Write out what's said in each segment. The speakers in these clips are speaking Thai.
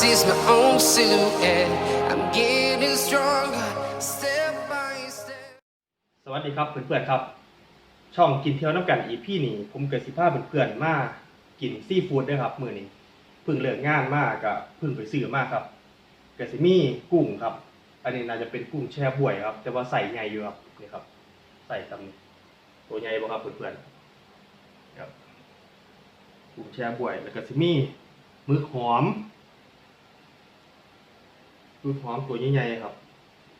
sees my own silhouette. I'm getting stronger, step by step. สวัสดีครับเพื่อนๆครับ ช่องกินเที่ยวน้ำกันอีพี่นี่ ผมเกิดสิพาเพื่อนๆมากินซีฟู้ดด้วยครับ มือนี้เพิ่งเลิกงานมากกับเพิ่งไปซื้อมากครับเกิดสิมีกุ้งครับ อันนี้น่าจะเป็นกุ้งแช่บวยครับ แต่ว่าใส่ใหญ่อยู่ครับนี่ครับ ใส่ตำตัวใหญ่บ่ครับเพื่อนๆครับกุ้งแช่บวยแล้วก็สิมีหมึกหอม มึกหอมตัวใหญ่ๆครับ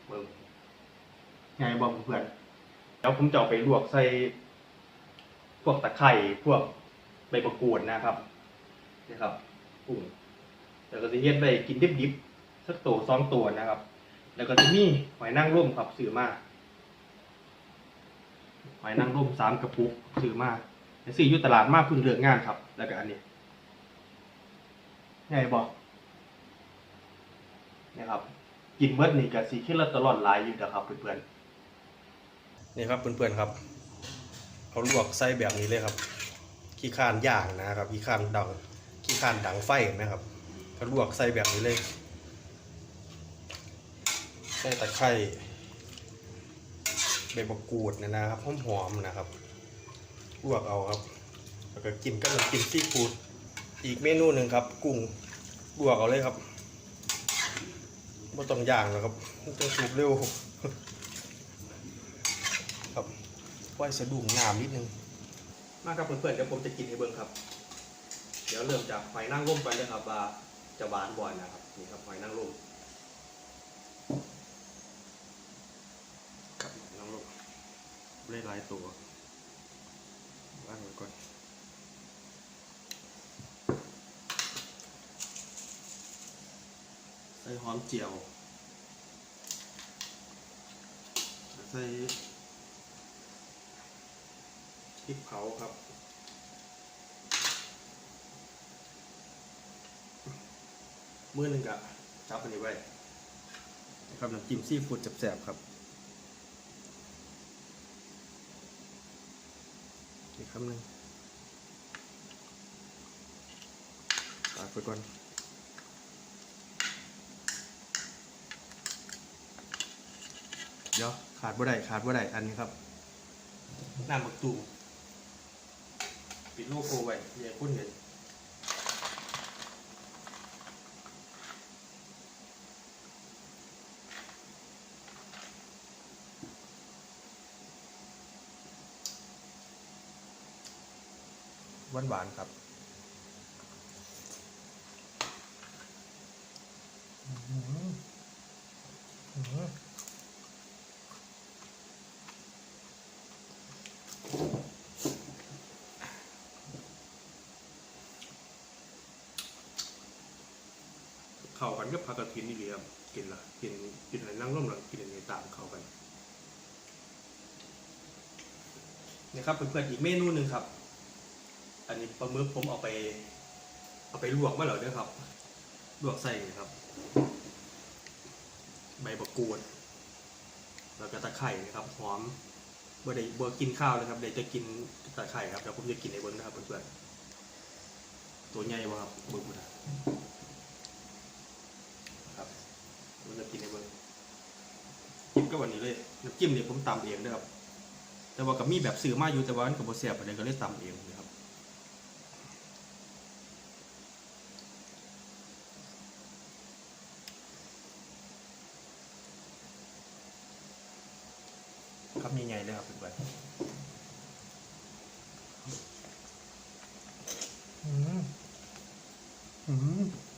เบิ่งใหญ่บ่เพื่อนๆแล้วผมจะเอาไปลวกใส่พวกตะไคร่พวกใบมะกรูดนะครับนี่ครับกุ้งแล้วก็จะเฮ็ดไปกินดิบๆสักตัวสองตัวนะครับ แล้วก็จะมีหอยนางรมครับซื้อมาหอยนางรมสามกระปุกซื้อมาซื้ออยู่ตลาดมาเพิ่งเลิกงานครับ แล้วก็อันนี้ไงบอก นี่ครับกินเมื่อนี่กับสีขึ้นละตลอดหลายอยู่นะครับเพื่อนๆนี่ครับเพื่อนๆครับเขาลวกไส้แบบนี้เลยครับ ขี้คร้านย่างนะครับขี้คร้านดังขี้คร้านดังไฟเห็นะครับเขาลวกไส้แบบนี้เลยไส้ตะไคร้ใบมะกรูดเนยนะครับหอมๆนะครับลวกเอาครับแล้วก็กินก็เหมือนกินซีฟู้ดอีกเมนูหนึ่งครับ กุ้งลวกเอาเลยครับ ไม่ต้องย่างแล้วครับมันจะสุกเร็วครับไหวสะดุ้งน้ำนิดนึง มาครับเพื่อนๆเดี๋ยวผมจะกินให้เบิ่งครับ เดี๋ยวเริ่มจากหอยนางรมไปเลยครับว่าจะหวานบ่อยนะครับนี่ครับหอยนางรมครับหอยนางรมเล่หลายตัวว่างไว้ก่อนใส่หอมเจียว ใส่พริกเผาครับมือหนึ่งกะจับอันนี้ไว้ครับน้ำจิ้มซีฟู้ดแสบๆครับอีกคำหนึ่งตากไปก่อน เดี๋ยวขาดบ่ได้ขาดบ่ได้อันนี้ครับน้ำบักตูมปิดโลโก้ไว้อย่าคุ้นเห็นหวานหวานๆครับอื้อหืออื้ เข้ากันกับผักกระถินนี่เลยครับกินละกินกินอะไรนั่งร่มหลังกินอะไรตามเข้ากันนี่ครับเพื่อนๆอีกเมนูหนึ่งครับ อันนี้ปลาหมึกผมเอาไป เอาไปลวกมาแล้วเด้อครับ ลวกใส่ครับ ใบมะกรูดแล้วก็ตะไคร่นะครับหอมเบ่ได้บ่กินข้าวเลยครับเดี๋ยวจะกินตะไคร่ครับเดี๋ยวผมจะกินในบิ้งนะครับเพื่อนๆตัวใหญ่บ่ครับเบิ้งนะ ครับ มันจะกินในเบิ้งกินก็วันนี้เลยน้ำจิ้มเนี่ยผมตำเองนะครับ แต่ว่ากับมีแบบซื้อมาอยู่แต่ว่ามันกับโบเสียบอะไรก็เลยตำเองนะครับครับใหญ่ๆเลยครับเพื่อนๆอืมอืม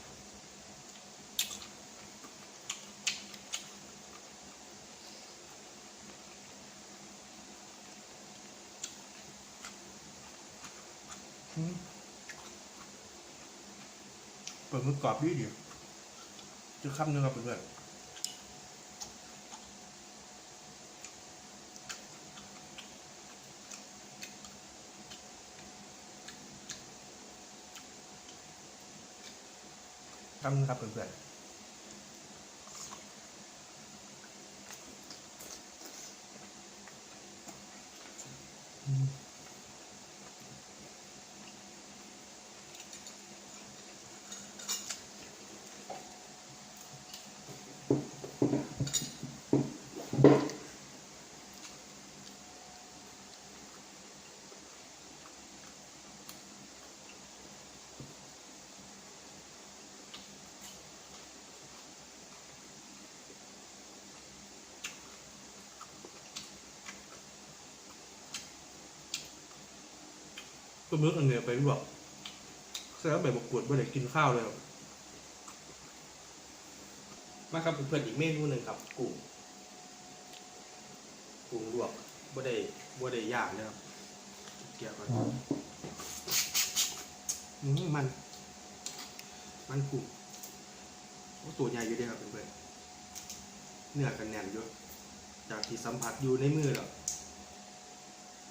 เปิดมือกรอบดีดีจะคำเนื้อครับเพื่อนๆคำเนื้อครับเพื่อน ก็มื้ออันเนี้ยไปลวกแซ่บแบบบกกวดไม่ได้กินข้าวเลยครับมาครับเพื่อนๆอีกเมนูหนึ่งครับกุ้งกุ้งลวกบ่ได้บ่ได้ย่างนะครับเกี่ยวกันอืมมัน มันกุ้งโอ้ตัวใหญ่อยู่เด้ครับเพื่อนๆเนื้อกันแน่นอยู่จากที่สัมผัสอยู่ในมือแล้ว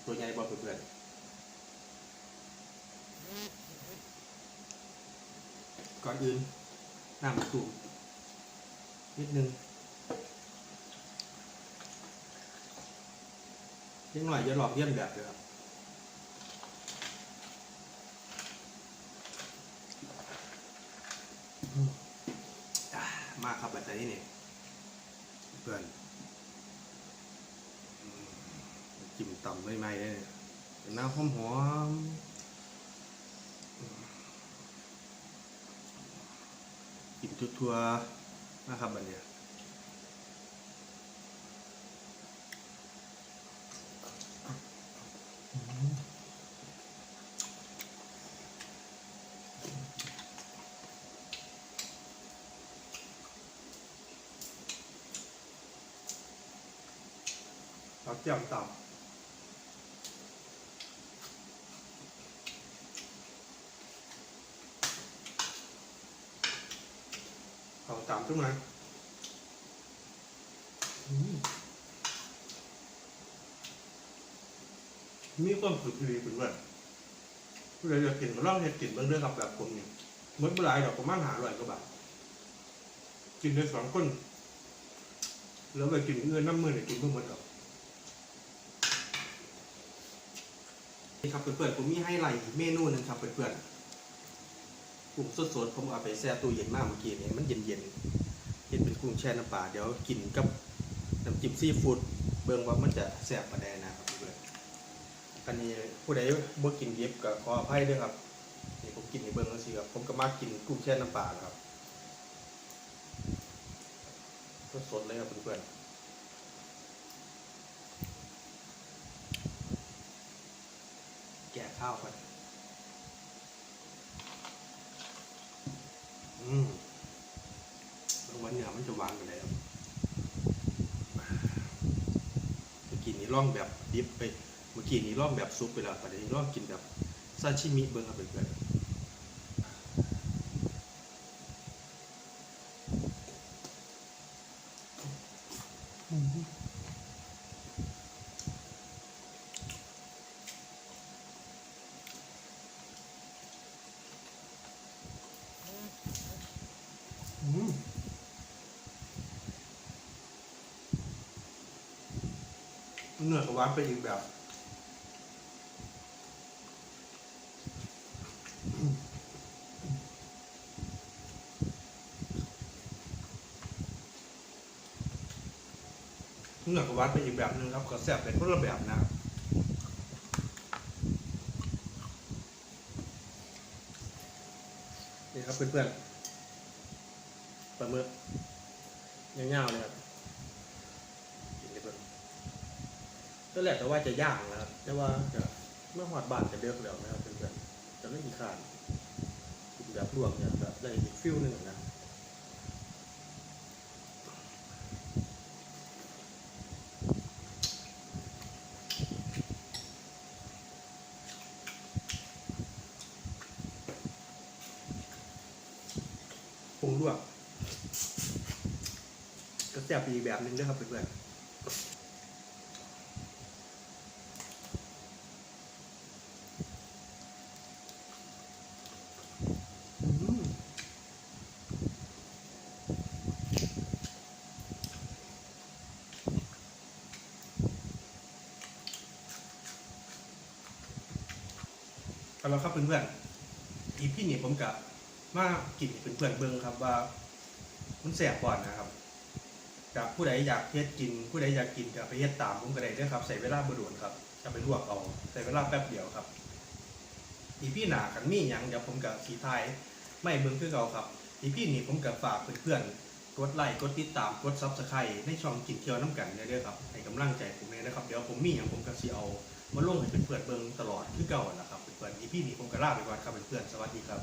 ตัวใหญ่บ่เพื่อนๆ ก่อนอื่นน้ำมะตูมนิดนึงเล็กหน่อยจะลอกเลี่ยนแบบเลยครับมามาครับแบบนี้เนี่ยเพื่อนจิ้มต่ำใหม่ๆเลยนี่ยเป็นน้ำหอม กินทั่วๆนะครับบันเนี้ยเราเจียมต่ำ เอาต่ำขึ้นมามีความสุขดีเป็นว่าผู้ใดจะกินก็ลองเห็ดกินเบื้องเรื่องกับแบบผมเนี่หมดเมื่อไร่ดอกประมาณหาอร้อยกว่าบาทกินได้สองคน แล้วไปกินเงินน้ำมือเนี่ยกินเพิ่มหมดดอกนี่ครับเพื่อนๆผมมีให้ไลท์เมนูหนึงครับเพื่อนๆ กุ้งสดๆผมเอาไปแช่ตู้เย็นมากเมื่อกี้นี้มันเย็นๆเห็นเป็นกุ้งแช่น้ำปลาเดี๋ยวกินกับน้ำจิ้มซีฟู้ดเบิ่งว่ามันจะแซ่บปานใดนะครับเพื่อนๆอันนี้ผู้ใดบ่กินดิบก็ขออภัยด้วยครับนี่ผมกินให้เบิ่งจังซี่ครับผมก็มากินกุ้งแช่น้ำปลาครับสดๆเลยครับเพื่อนๆแกะข้าวก่อน อืมบางวันเนี่ยมันจะหวานกันเลยครับเมื่อกี้นี้ล่องแบบดิฟไป เมื่อกี้นี้ล่องแบบซุปไปแล้วแต่เดี๋ยวนี้ล่องกินแบบซาชิมิเบิ้งครับเพื่อนอืม เนื้อกับหวานไปอีกแบบเนื้อกับวานไปอีกแบบหนึงครับก็แซ่บเป็นคนละแบบนะครับนี่ครับเพื่อนๆปลาหมึกยาวๆเลยครับกินได้เพิ่ม ก็แหละแต่ว่าจะย่างนะครับแต่ว่าจะเมื่อหอดบานจะเลือกแล้วนะครับเพื่อนๆจะไม่มีขานกินแบบลวกเนี่ยแบบได้อีกฟิลหนึ่งนะปรุงลวกก็แซ่บอีกแบบหนึงด้วยครับเพื่อนๆ เอาครับเพื่อนๆอีพี่นี่ผมกับมากินให้เพื่อนๆเบิ่งครับว่า มันแสบก่อนนะครับกับผู้ใดอยากเฮ็ดกิน ผู้ใดอยากกินก็ไปเฮ็ดตามผมก็ได้เด้อครับใส่เวลาบ่โดนครับจะไปลวกเอาใส่เวลาแป๊บเดียวครับอีพี่หนากันมีหยังเดี๋ยวผมกับสีไทยไม่เบิ่งคือเก่าครับอีพี่นี่ผมกับฝากเพื่อนๆกดไลค์กดติดตามกด Subscribe ในช่องกินเที่ยวน้ำกันเด้อครับให้กำลังใจผมเลยนะครับ เดี๋ยวผมมีหยังผมก็สิเอามาลงให้เพื่อนๆเบิ่งตลอดคือเก่านะครับ เปิดอีพี่นี้ผมก็ลาไปก่อนครับเพื่อนๆสวัสดีครับ